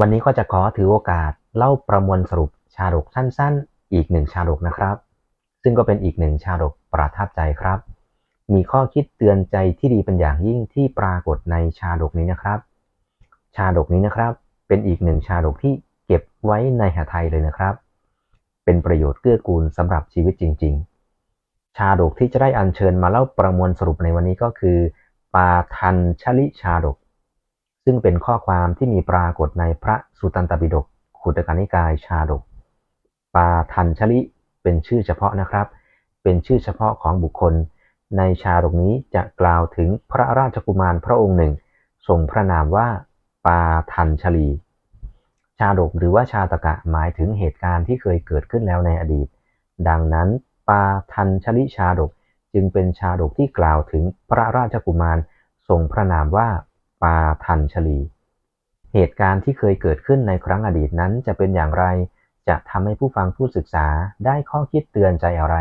วันนี้ก็จะขอถือโอกาสเล่าประมวลสรุปชาดกสั้นๆ อีกหนึ่งชาดกนะครับ ซึ่งก็เป็นอีกหนึ่งชาดกประทับใจครับ มีข้อคิดเตือนใจที่ดีเป็นอย่างยิ่งที่ปรากฏในชาดกนี้นะครับ ชาดกนี้นะครับ เป็นอีกหนึ่งชาดกที่เก็บไว้ในหาไทยเลยนะครับ เป็นประโยชน์เกื้อกูลสำหรับชีวิตจริง ๆ ชาดกที่จะได้อัญเชิญมาเล่าประมวลสรุปในวันนี้ก็คือ ปาทันชลิชาดก ซึ่งเป็นข้อความที่มีปรากฏในพระสุตตันตปิฎกขุตกานิกายชาดก ปาทันชลิ เป็นชื่อเฉพาะนะครับ เป็นชื่อเฉพาะของบุคคล ในชาดกนี้จะกล่าวถึงพระราชกุมารพระองค์หนึ่งทรงพระนามว่า ปาทันชลี ชาดกหรือว่าชาตกะหมายถึงเหตุการณ์ที่เคยเกิดขึ้นแล้วในอดีต ดังนั้น ปาทันชลิชาดกจึงเป็นชาดกที่กล่าวถึงพระราชกุมารทรงพระนามว่า ปาทันชลี เหตุการณ์ที่เคยเกิดขึ้นในครั้งอดีตนั้นจะเป็นอย่างไร จะทำให้ผู้ฟังผู้ศึกษาได้ข้อคิดเตือนใจอะไร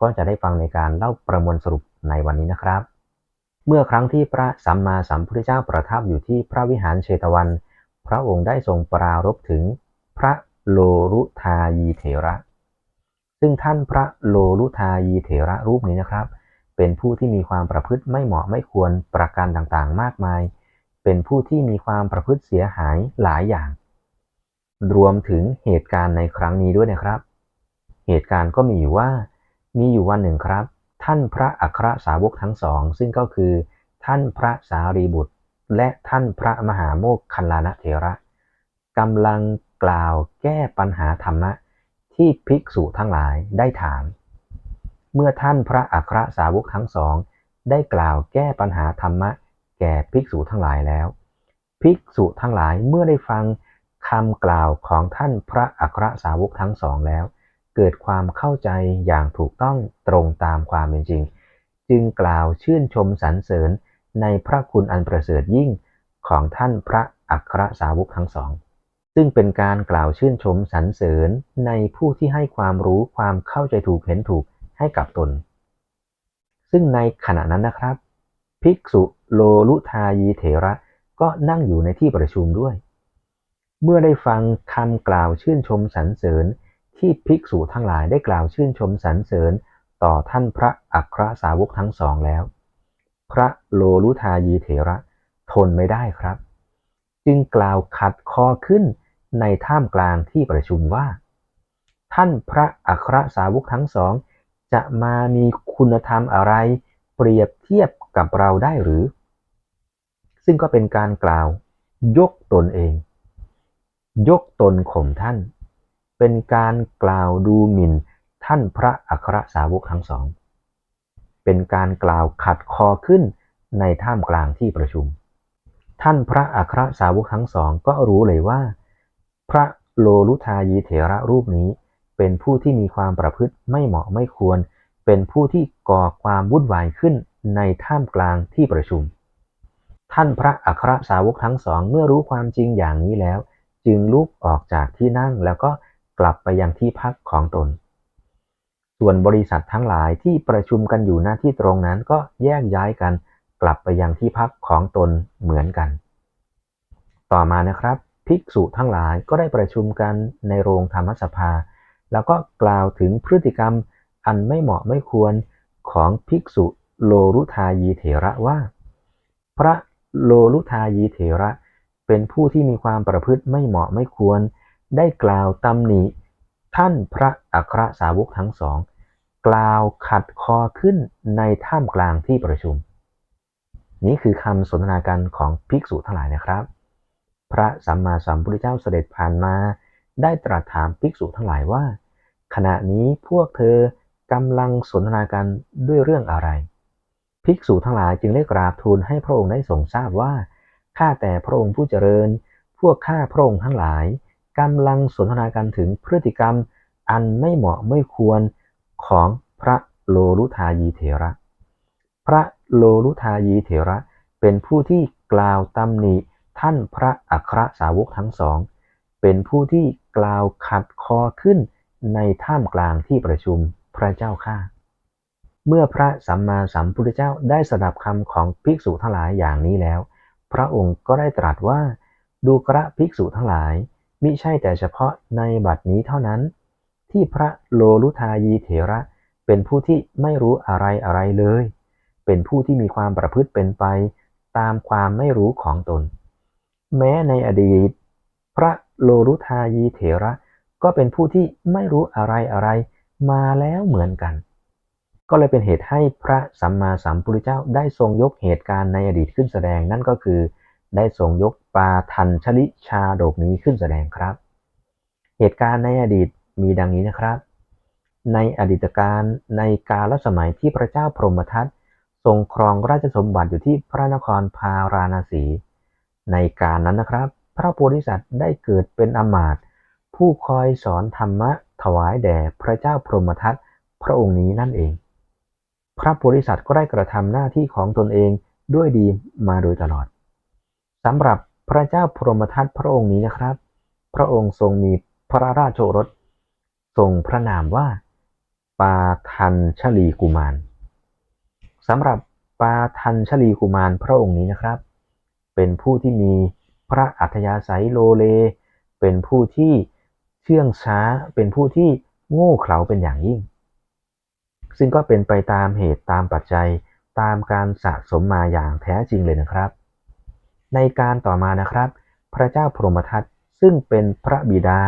ก็จะได้ฟังในการเล่าประมวลสรุปในวันนี้นะครับ เมื่อครั้งที่พระสัมมาสัมพุทธเจ้าประทับอยู่ที่พระวิหารเชตวัน พระองค์ได้ทรงปรารภถึงพระโลรุทายีเถระ ซึ่งท่านพระโลรุทายีเถระรูปนี้นะครับ เป็นผู้ที่มีความประพฤติไม่เหมาะไม่ควรประการต่างๆ มากมาย เป็นผู้ที่มีความประพฤติเสียหายหลายอย่าง รวมถึงเหตุการณ์ในครั้งนี้ด้วยนะครับ เหตุการณ์ก็มีอยู่ว่า มีอยู่วันหนึ่งครับ ท่านพระอัครสาวกทั้งสอง ซึ่งก็คือ ท่านพระสารีบุตร และท่านพระมหาโมคคัลลานะเถระกำลังกล่าวแก้ปัญหาธรรมะที่ภิกษุทั้งหลายได้ถาม เมื่อท่านพระอัครสาวกทั้งสอง ได้กล่าวแก้ปัญหาธรรมะ แก่ภิกษุทั้งหลายแล้ว ภิกษุทั้งหลายเมื่อได้ฟังคำกล่าวของท่านพระอัครสาวกทั้งสองแล้ว เกิดความเข้าใจอย่างถูกต้องตรงตามความเป็นจริง จึงกล่าวชื่นชมสรรเสริญในพระคุณอันประเสริฐยิ่งของท่านพระอัครสาวกทั้งสอง ซึ่งเป็นการกล่าวชื่นชมสรรเสริญในผู้ที่ให้ความรู้ความเข้าใจถูกเห็นถูกให้กับตน ซึ่งในขณะนั้นนะครับ ภิกษุ โลลุทายีเถระก็นั่งอยู่ในที่ประชุมด้วย เมื่อได้ฟังคำกล่าวชื่นชมสรรเสริญที่ภิกษุทั้งหลายได้กล่าวชื่นชมสรรเสริญต่อท่านพระอัครสาวกทั้งสองแล้ว พระโลลุทายีเถระทนไม่ได้ครับ จึงกล่าวขัดคอขึ้นในท่ามกลางที่ประชุมว่า ท่านพระอัครสาวกทั้งสอง จะมามีคุณธรรมอะไร เปรียบเทียบกับเราได้หรือ ซึ่งก็เป็นการกล่าว ยกตนเอง ยกตนข่มท่าน เป็นการกล่าวดูหมิ่นท่านพระอัครสาวกทั้งสอง เป็นการกล่าวขัดคอขึ้นในท่ามกลางที่ประชุม ท่านพระอัครสาวกทั้งสองก็รู้เลยว่า พระโลลุทายีเถระรูปนี้เป็นผู้ที่มีความประพฤติไม่เหมาะไม่ควร เป็นผู้ที่ก่อความวุ่นวายขึ้นในท่ามกลางที่ประชุม ท่านพระอัครสาวกทั้งสองเมื่อรู้ความจริงอย่างนี้แล้ว จึงลุกออกจากที่นั่งแล้วก็กลับไปยังที่พักของตน ส่วนบริษัททั้งหลายที่ประชุมกันอยู่หน้าที่ตรงนั้นก็แยกย้ายกัน กลับไปยังที่พักของตนเหมือนกัน ต่อมานะครับ ภิกษุทั้งหลายก็ได้ประชุมกันในโรงธรรมสภา แล้วก็กล่าวถึงพฤติกรรมอันไม่เหมาะไม่ควรของภิกษุโลรุทายีเถระว่า พระ โลรุทายีเถระ เป็นผู้ที่มีความประพฤติไม่เหมาะไม่ควร ได้กล่าวตำหนิ ท่านพระอัครสาวกทั้งสอง กล่าวขัดคอขึ้นในท่ามกลางที่ประชุม นี้คือคำสนทนาการของภิกษุทั้งหลายนะครับ พระสัมมาสัมพุทธเจ้าเสด็จผ่านมา ได้ตรัสถามภิกษุทั้งหลายว่า ขณะนี้พวกเธอกำลังสนทนากันด้วยเรื่องอะไร ภิกษุทั้งหลายจึงได้กราบทูลให้พระองค์ได้ทรงทราบว่า ข้าแต่พระองค์ผู้เจริญ พวกข้าพระองค์ทั้งหลายกำลังสนทนากันถึงพฤติกรรมอันไม่เหมาะไม่ควรของพระโลลุทายีเถระ พระโลลุทายีเถระ เป็นผู้ที่กล่าวตำหนิท่านพระอัครสาวกทั้งสอง เป็นผู้ที่กล่าวขัดคอขึ้นในท่ามกลางที่ประชุมพระเจ้าข้า เมื่อพระสัมมาสัมพุทธเจ้าได้สดับคำของภิกษุทั้งหลายอย่างนี้แล้ว พระองค์ก็ได้ตรัสว่าดูกระภิกษุทั้งหลาย มิใช่แต่เฉพาะในบัดนี้เท่านั้น ที่พระโลลุทายีเถระเป็นผู้ที่ไม่รู้อะไรอะไรเลย เป็นผู้ที่มีความประพฤติเป็นไปตามความไม่รู้ของตน แม้ในอดีต พระโลลุทายีเถระก็เป็นผู้ที่ไม่รู้อะไรอะไรมาแล้วเหมือนกัน ก็เลยเป็นเหตุให้พระสัมมาสัมพุทธเจ้าได้ทรงยกเหตุการณ์ในอดีตขึ้นแสดงนั่นก็คือ ได้ทรงยกปาทันชลิชาดกนี้ขึ้นแสดงครับ เหตุการณ์ในอดีตมีดังนี้นะครับ ในอดีตการในกาลสมัยที่พระเจ้าพรหมทัตทรงครองราชสมบัติอยู่ที่พระนครพาราณสี ในการนั้นนะครับ พระโพธิสัตว์ได้เกิดเป็นอมาตยผู้คอยสอนธรรมะถวายแด่พระเจ้าพรหมทัตพระองค์นี้นั่นเอง พระโพธิสัตว์ก็ได้กระทำหน้าที่ของตนเองด้วยดีมาโดยตลอดสำหรับพระเจ้าพรหมทัตพระองค์นี้นะครับ พระองค์ทรงมีพระราชโอรสทรงพระนามว่า ปาทันชลีกุมารสำหรับปาทันชลีกุมารพระองค์นี้นะครับ เป็นผู้ที่มีพระอัธยาศัยโลเล เป็นผู้ที่เชื่องช้า เป็นผู้ที่โง่เขลาเป็นอย่างยิ่ง ซึ่งก็เป็นไปตามเหตุตามปัจจัย ตามการสะสมมาอย่างแท้จริงเลยนะครับ ในการต่อมานะครับ พระเจ้าพรหมทัตซึ่งเป็นพระบิดา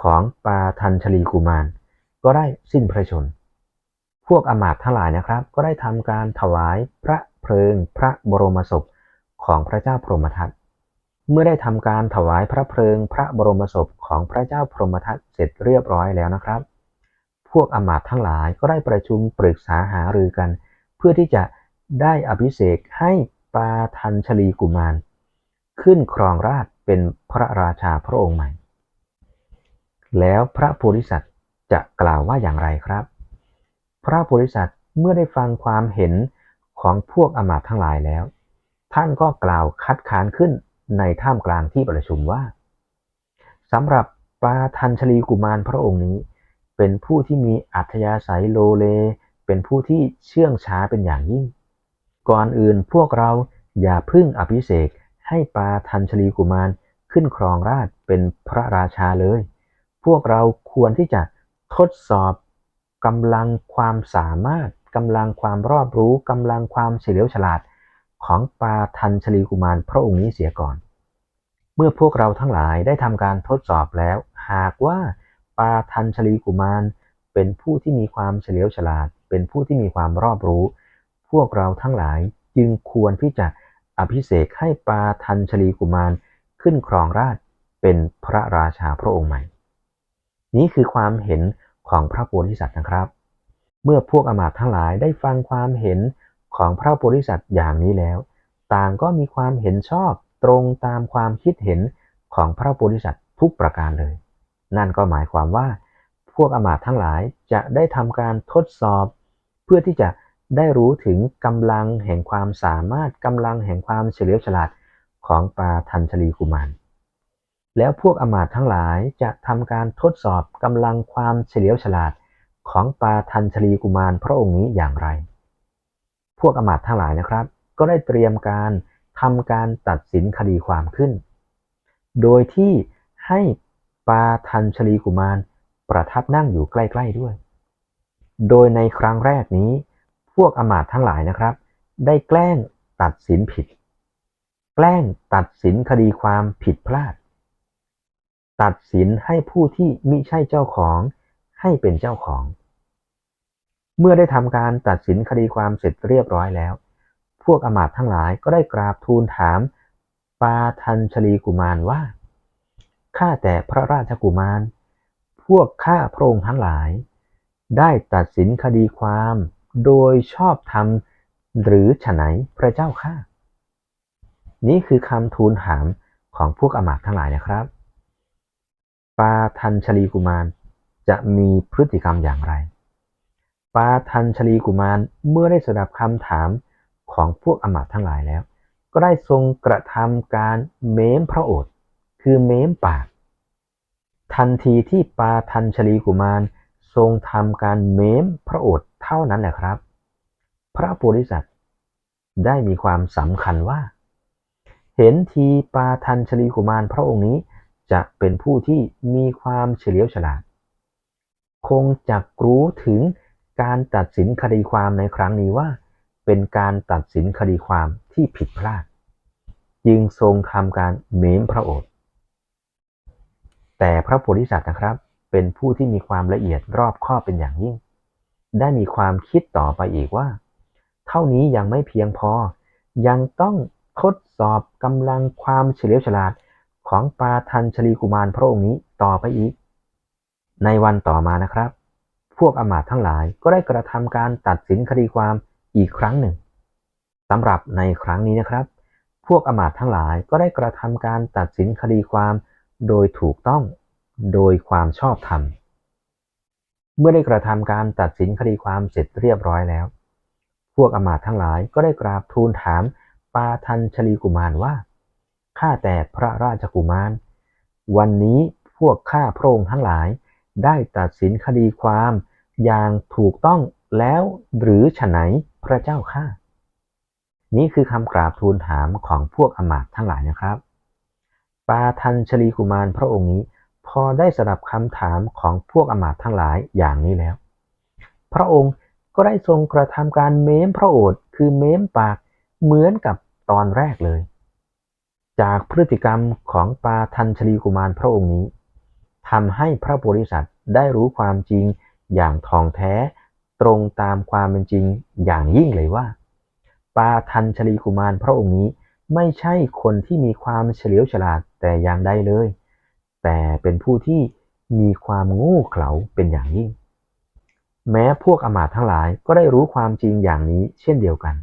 ของปาทันชลีกุมาร ก็ได้สิ้นพระชน พวกอมาตย์ทั้งหลายนะครับ ก็ได้ทำการถวายพระเพลิงพระบรมศพของพระเจ้าพรหมทัตเมื่อได้ทำการถวายพระเพลิงพระบรมศพของพระเจ้าพรหมทัตเสร็จเรียบร้อยแล้วนะครับ พวกอมาตย์ทั้งหลายก็ได้ประชุมปรึกษาหารือกัน เพื่อที่จะได้อภิเษกให้ปาทันชลีกุมาร ขึ้นครองราชเป็นพระราชาพระองค์ใหม่ แล้วพระโพธิสัตว์จะกล่าวว่าอย่างไรครับ พระโพธิสัตว์เมื่อได้ฟังความเห็นของพวกอมาตย์ทั้งหลายแล้ว ท่านก็กล่าวคัดค้านขึ้นในท่ามกลางที่ประชุมว่าสำหรับปาทันชลีกุมารพระองค์นี้ เป็นผู้ที่มีอัธยาศัยโลเล เป็นผู้ที่เชื่องช้าเป็นอย่างยิ่ง ก่อนอื่นพวกเราอย่าพึ่งอภิเษกให้ปาทันชลีกุมารขึ้นครองราชเป็นพระราชาเลย พวกเราควรที่จะทดสอบกำลังความสามารถกำลังความรอบรู้กำลังความเฉลียวฉลาดของปาทันชลีกุมารพระองค์นี้เสียก่อน เมื่อพวกเราทั้งหลายได้ทำการทดสอบแล้ว หากว่า ปาทันชลีกุมาร เป็นผู้ที่มีความเฉลียวฉลาด เป็นผู้ที่มีความรอบรู้ พวกเราทั้งหลายจึงควรที่จะอภิเษกให้ปาทันชลีกุมารขึ้นครองราชเป็นพระราชาพระองค์ใหม่ นี้คือความเห็นของพระโพธิสัตว์นะครับ เมื่อพวกอมาตย์ทั้งหลายได้ฟังความเห็นของพระโพธิสัตว์อย่างนี้แล้ว ต่างก็มีความเห็นชอบตรงตามความคิดเห็นของพระโพธิสัตว์ทุกประการเลย นั่นก็หมายความว่า พวกอมาตย์ทั้งหลายจะได้ทำการทดสอบ เพื่อที่จะได้รู้ถึงกำลังแห่งความสามารถกำลังแห่งความเฉลียวฉลาดของปาทันชลีกุมารแล้วพวกอมาตย์ทั้งหลายจะทำการทดสอบกำลังความเฉลียวฉลาดของปาทันชลีกุมารพระองค์นี้อย่างไร พวกอมาตย์ทั้งหลายนะครับ ก็ได้เตรียมการทำการตัดสินคดีความขึ้น โดยที่ให้ ปาทันชลีกุมารประทับนั่งอยู่ใกล้ๆด้วย โดยในครั้งแรกนี้ พวกอมาตย์ทั้งหลายนะครับ ได้แกล้งตัดสินผิด แกล้งตัดสินคดีความผิดพลาด ตัดสินให้ผู้ที่มิใช่เจ้าของให้เป็นเจ้าของ เมื่อได้ทำการตัดสินคดีความเสร็จเรียบร้อยแล้ว พวกอมาตย์ทั้งหลายก็ได้กราบทูลถาม ปาทันชลีกุมารว่า ข้าแต่พระราชกุมาร พวกข้าพระองค์ทั้งหลาย ได้ตัดสินคดีความโดยชอบธรรมหรือฉไหนพระเจ้าข้านี่คือคำทูลถามของพวกอมาตย์ทั้งหลายนะครับ ปาทันชลีกุมารจะมีพฤติกรรมอย่างไร ปาทันชลีกุมารเมื่อได้สดับคำถามของพวกอมาตย์ทั้งหลายแล้ว ก็ได้ทรงกระทำการเม้มพระโอษฐ คือเม้มปาก ทันทีที่ปาทันชลีกุมารทรงทำการเม้มพระโอษฐ์เท่านั้นแหละครับ พระโพธิสัตว์ได้มีความสำคัญว่า เห็นทีปาทันชลีกุมารพระองค์นี้จะเป็นผู้ที่มีความเฉลียวฉลาด คงจะรู้ถึงการตัดสินคดีความในครั้งนี้ว่า เป็นการตัดสินคดีความที่ผิดพลาด จึงทรงทำการเม้มพระโอษฐ์ แต่พระโพธิสัตว์นะครับ เป็นผู้ที่มีความละเอียดรอบคอบเป็นอย่างยิ่ง ได้มีความคิดต่อไปอีกว่า เท่านี้ยังไม่เพียงพอ ยังต้องทดสอบกำลังความเฉลียวฉลาดของปาทันชลีกุมารพระองค์นี้ต่อไปอีก ในวันต่อมานะครับ พวกอมาตทั้งหลายก็ได้กระทำการตัดสินคดีความอีกครั้งหนึ่งสำหรับในครั้งนี้นะครับ พวกอมาตทั้งหลายก็ได้กระทำการตัดสินคดีความ โดยถูกต้องโดยความชอบธรรม เมื่อได้กระทำการตัดสินคดีความเสร็จเรียบร้อยแล้ว พวกอมาตทั้งหลายก็ได้กราบทูลถามปาทันชลีกุมารว่า ข้าแต่พระราชกุมาร วันนี้พวกข้าพระองค์ทั้งหลาย ได้ตัดสินคดีความอย่างถูกต้องแล้วหรือฉไหนพระเจ้าข้า นี่คือคำกราบทูลถามของพวกอมาตทั้งหลายนะครับ ปาทันชลีกุมารพระองค์นี้ พอได้สดับคำถามของพวกอมาตย์ทั้งหลายอย่างนี้แล้ว พระองค์ก็ได้ทรงกระทำการเม้มพระโอษฐ์คือเม้มปากเหมือนกับตอนแรกเลย จากพฤติกรรมของปาทันชลีกุมารพระองค์นี้ทำให้พระบริษัทได้รู้ความจริงอย่างทองแท้ตรงตามความเป็นจริงอย่างยิ่งเลยว่า ปาทันชลีกุมารพระองค์นี้ ไม่ใช่คนที่มีความเฉลียวฉลาดแต่อย่างใดเลย แต่เป็นผู้ที่มีความโง่เขลาเป็นอย่างยิ่ง แม้พวกอมาตย์ทั้งหลายก็ได้รู้ความจริงอย่างนี้เช่นเดียวกัน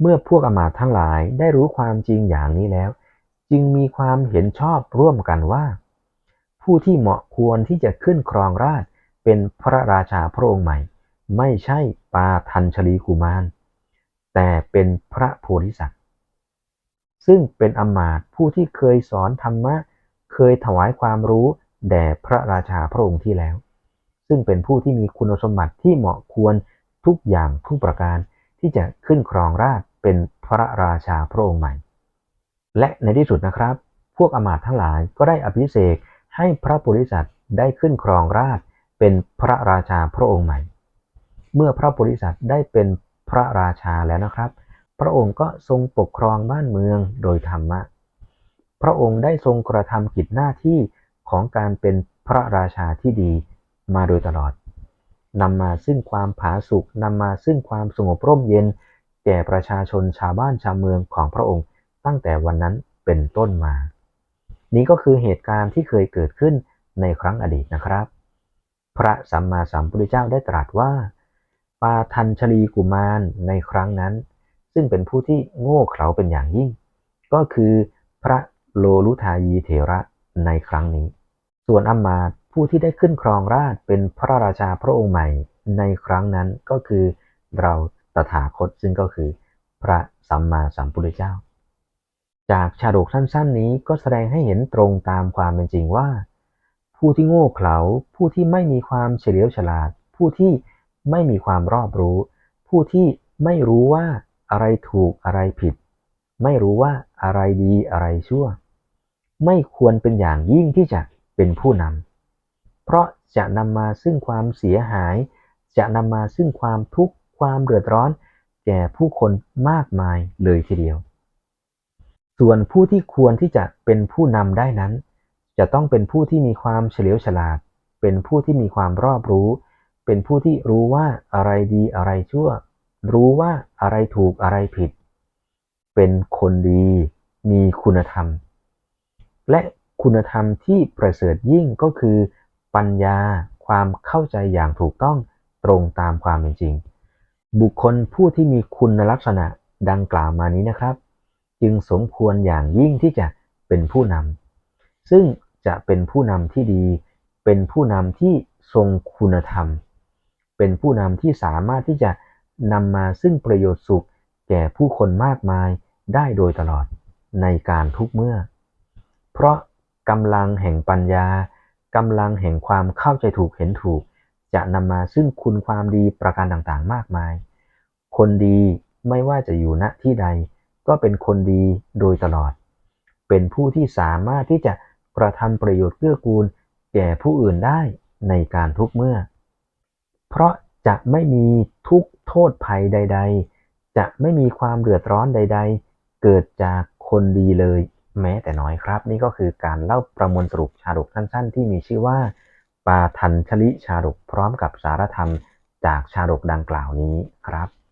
เมื่อพวกอมาตย์ทั้งหลายได้รู้ความจริงอย่างนี้แล้ว จึงมีความเห็นชอบร่วมกันว่า ผู้ที่เหมาะควรที่จะขึ้นครองราชเป็นพระราชาพระองค์ใหม่ ไม่ใช่ปาทันชลีกุมาร แต่เป็นพระโพธิสัตว์ ซึ่งเป็นอมาตผู้ที่เคยสอนธรรมะ เคยถวายความรู้แด่พระราชาพระองค์ที่แล้ว ซึ่งเป็นผู้ที่มีคุณสมบัติที่เหมาะควรทุกอย่างทุกประการที่จะขึ้นครองราชเป็นพระราชาพระองค์ใหม่ และในที่สุดนะครับ พวกอมาตทั้งหลายก็ได้อภิเษกให้พระโพธิสัตว์ได้ขึ้นครองราชเป็นพระราชาพระองค์ใหม่ เมื่อพระโพธิสัตว์ได้เป็นพระราชาแล้วนะครับ พระองค์ก็ทรงปกครองบ้านเมืองโดยธรรมะ พระองค์ได้ทรงกระทำกิจหน้าที่ของการเป็นพระราชาที่ดีมาโดยตลอดนำมาซึ่งความผาสุกนำมาซึ่งความสงบร่มเย็น แก่ประชาชนชาวบ้านชาวเมืองของพระองค์ ตั้งแต่วันนั้นเป็นต้นมา นี้ก็คือเหตุการณ์ที่เคยเกิดขึ้นในครั้งอดีตนะครับ พระสัมมาสัมพุทธเจ้าได้ตรัสว่า ปาทันชลีกุมารในครั้งนั้น ซึ่งเป็นผู้ที่โง่เขลาเป็นอย่างยิ่ง ก็คือพระโลลุทายีเถระในครั้งนี้ ส่วนอมาตผู้ที่ได้ขึ้นครองราชเป็นพระราชาพระองค์ใหม่ในครั้งนั้นก็คือเราตถาคตซึ่งก็คือพระสัมมาสัมพุทธเจ้า จากชาดกสั้นๆนี้ก็แสดงให้เห็นตรงตามความเป็นจริงว่า ผู้ที่โง่เขลา ผู้ที่ไม่มีความเฉลียวฉลาด ผู้ที่ไม่มีความรอบรู้ ผู้ที่ไม่รู้ว่า อะไรถูกอะไรผิด ไม่รู้ว่าอะไรดีอะไรชั่ว ไม่ควรเป็นอย่างยิ่งที่จะเป็นผู้นำเพราะจะนำมาซึ่งความเสียหาย จะนำมาซึ่งความทุกข์ความเดือดร้อน แก่ผู้คนมากมายเลยทีเดียว ส่วนผู้ที่ควรที่จะเป็นผู้นำได้นั้น จะต้องเป็นผู้ที่มีความเฉลียวฉลาด เป็นผู้ที่มีความรอบรู้ เป็นผู้ที่รู้ว่าอะไรดีอะไรชั่ว รู้ว่าอะไรถูกอะไรผิด เป็นคนดีมีคุณธรรม และคุณธรรมที่ประเสริฐยิ่งก็คือ ปัญญาความเข้าใจอย่างถูกต้องตรงตามความเป็นจริง บุคคลผู้ที่มีคุณลักษณะดังกล่าวมานี้นะครับ จึงสมควรอย่างยิ่งที่จะเป็นผู้นำซึ่งจะเป็นผู้นำที่ดี เป็นผู้นำที่ทรงคุณธรรม เป็นผู้นำที่สามารถที่จะ นำมาซึ่งประโยชน์สุข แก่ผู้คนมากมายได้โดยตลอดในการทุกเมื่อ เพราะกำลังแห่งปัญญากำลังแห่งความเข้าใจถูกเห็นถูก จะนำมาซึ่งคุณความดีประการต่างๆ มากมาย คนดีไม่ว่าจะอยู่ณที่ใด ก็เป็นคนดีโดยตลอด เป็นผู้ที่สามารถที่จะกระทำประโยชน์เกื้อกูล แก่ผู้อื่นได้ในการทุกเมื่อ เพราะ จะไม่มีทุกโทษภัยใด ๆ จะไม่มีความเดือดร้อนใด ๆ เกิดจากคนดีเลย แม้แต่น้อยครับ นี่ก็คือการเล่าประมวลสรุปชาดกสั้น ๆ ที่มีชื่อว่า ปาทันชลิชาดกพร้อมกับสารธรรมจากชาดกดังกล่าวนี้ครับ